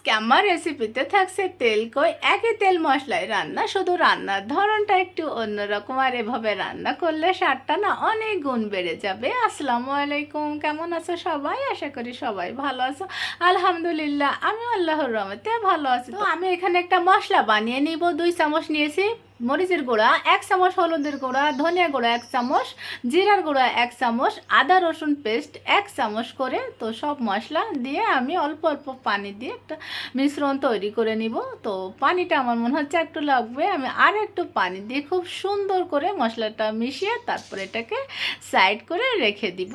আজকে আমার রেসিপিতে থাকছে তেল, কই, একই তেল মশলায় রান্না, শুধু রান্নার ধরনটা একটু অন্যরকম, আর এভাবে রান্না করলে স্বাদটা না অনেক গুণ বেড়ে যাবে। আসসালামু আলাইকুম, কেমন আছো সবাই? আশা করি সবাই ভালো আছো। আলহামদুলিল্লাহ, আমি আল্লাহর রহমতে ভালো আছি। তো আমি এখানে একটা মশলা বানিয়ে নিব, দুই চামচ নিয়েছি। মরিচের গুঁড়া, এক চামচ হলুদের গুঁড়া, ধনিয়া গুঁড়া এক চামচ, জিরার গুঁড়া এক চামচ, আদা রসুন পেস্ট এক চামচ করে। তো সব মশলা দিয়ে আমি অল্প অল্প পানি দিয়ে একটা মিশ্রণ তৈরি করে নিব। তো পানিটা আমার মনে হচ্ছে একটু লাগবে। আমি আর একটু পানি দিয়ে খুব সুন্দর করে মশলাটা মিশিয়ে তারপরে এটাকে সাইড করে রেখে দিব।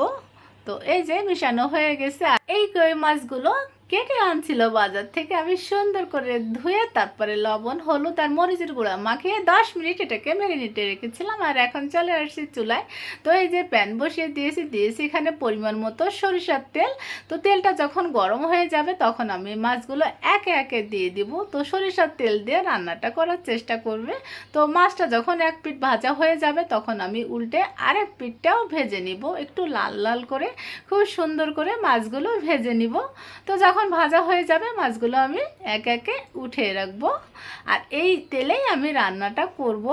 তো এই যে মিশানো হয়ে গেছে। এই কই মাছগুলো কেটে আনছিল বাজার থেকে, আমি সুন্দর করে ধুয়ে তারপরে লবণ, হলুদ আর মরিচের গুঁড়া মাখিয়ে দশ মিনিট এটাকে মেরিনেটে রেখেছিলাম আর এখন চলে আসছি চুলায়। তো এই যে প্যান বসিয়ে দিয়েছি দিয়েছি এখানে পরিমাণ মতো সরিষার তেল। তো তেলটা যখন গরম হয়ে যাবে তখন আমি মাছগুলো একে একে দিয়ে দিব। তো সরিষার তেল দিয়ে রান্নাটা করার চেষ্টা করবে। তো মাছটা যখন এক পিঠ ভাজা হয়ে যাবে তখন আমি উল্টে আরেক পিঠটাও ভেজে নিব, একটু লাল লাল করে, খুব সুন্দর করে মাছগুলো ভেজে নিব। তো যখন ভাজা হয়ে যাবে মাছগুলো আমি এক একে উঠিয়ে রাখব। আর এই তেলেই আমি রান্নাটা করব।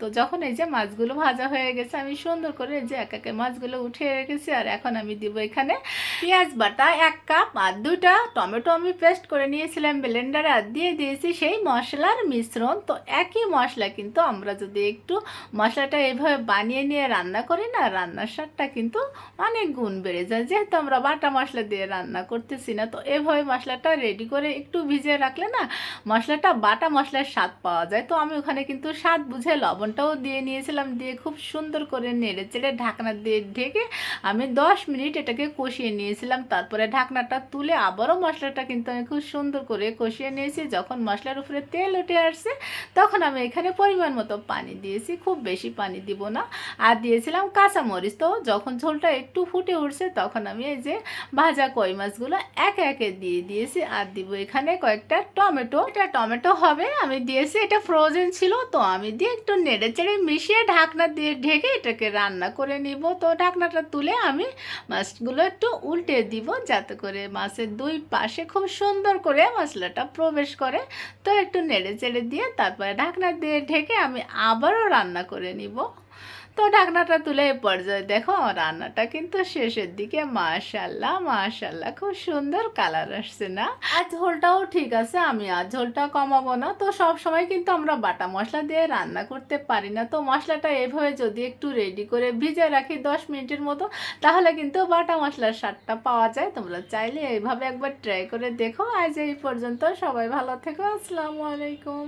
তো যখন এই যে মাছগুলো ভাজা হয়ে গেছে, আমি সুন্দর করে এই যে এক একে মাছগুলো উঠিয়ে রেখেছি, আর এখন আমি দিব এখানে পেঁয়াজ, বাটা এক কাপ আর দুটা টমেটো আমি পেস্ট করে নিয়েছিলাম ব্লেন্ডারে আর দিয়ে দিয়েছি সেই মশলার মিশ্রণ। তো একই মশলা কিন্তু আমরা যদি একটু মশলাটা এভাবে বানিয়ে নিয়ে রান্না করি না, রান্নার স্বাদটা কিন্তু অনেক গুণ বেড়ে যায়। যেহেতু আমরা বাটা মশলা দিয়ে রান্না করতেছি না, তো এভাবে মশলাটা রেডি করে একটু ভিজিয়ে রাখলে না মশলাটা, বাটা মশলার স্বাদ পাওয়া যায়। তো আমি ওখানে কিন্তু স্বাদ বুঝে লবণটাও দিয়ে নিয়েছিলাম, দিয়ে খুব সুন্দর করে নেড়ে চেড়ে ঢাকনা দিয়ে ঢেকে আমি দশ মিনিট এটাকে কষিয়ে নিয়েছিলাম, তারপরে ঢাকনাটা তুলে আবারও মশলাটা কিন্তু আমি খুব সুন্দর করে কষিয়ে নিয়েছি। যখন মশলার উপরে তেল উঠে আসছে, তখন আমি এখানে পরিমাণ মতো পানি দিয়েছি, খুব বেশি পানি দিব না। আর দিয়েছিলাম কাঁচামরিচ। তো যখন ঝোলটা একটু ফুটে উঠছে, তখন আমি এই যে ভাজা কই মাছগুলো একে একে দিয়ে দিয়েছি। আর দিব এখানে কয়েকটা টমেটো। এটা টমেটো হবে, আমি দিয়েছি, এটা ফ্রোজেন ছিল। তো আমি দিয়ে একটু নেড়ে চেড়ে মিশিয়ে ঢাকনা দিয়ে ঢেকে এটাকে রান্না করে নিব। তো ঢাকনাটা তুলে আমি মাছগুলো একটু উল্টে দিব যাতে করে মাছের দুই পাশে খুব সুন্দর করে মশলাটা প্রবেশ করে। তো একটু নেড়ে চেড়ে দিয়ে তারপরে ঢাকনা দিয়ে ঢেকে আমি আবারও রান্না করে নিব। তো ঢাকনাটা তুলে এ পর্যায়ে দেখো, রান্নাটা কিন্তু শেষের দিকে। মাশাল্লাহ মাশাল্লাহ খুব সুন্দর কালার আসছে না? আর ঝোলটাও ঠিক আছে, আমি আর ঝোলটা কমাবো না। তো সব সময় কিন্তু আমরা বাটা মশলা দিয়ে রান্না করতে পারি না। তো মশলাটা এভাবে যদি একটু রেডি করে ভিজে রাখি দশ মিনিটের মতো, তাহলে কিন্তু বাটা মশলার স্বাদটা পাওয়া যায়। তোমরা চাইলে এইভাবে একবার ট্রাই করে দেখো। আজ এই পর্যন্ত সবাই ভালো থেকো। আসসালামু আলাইকুম।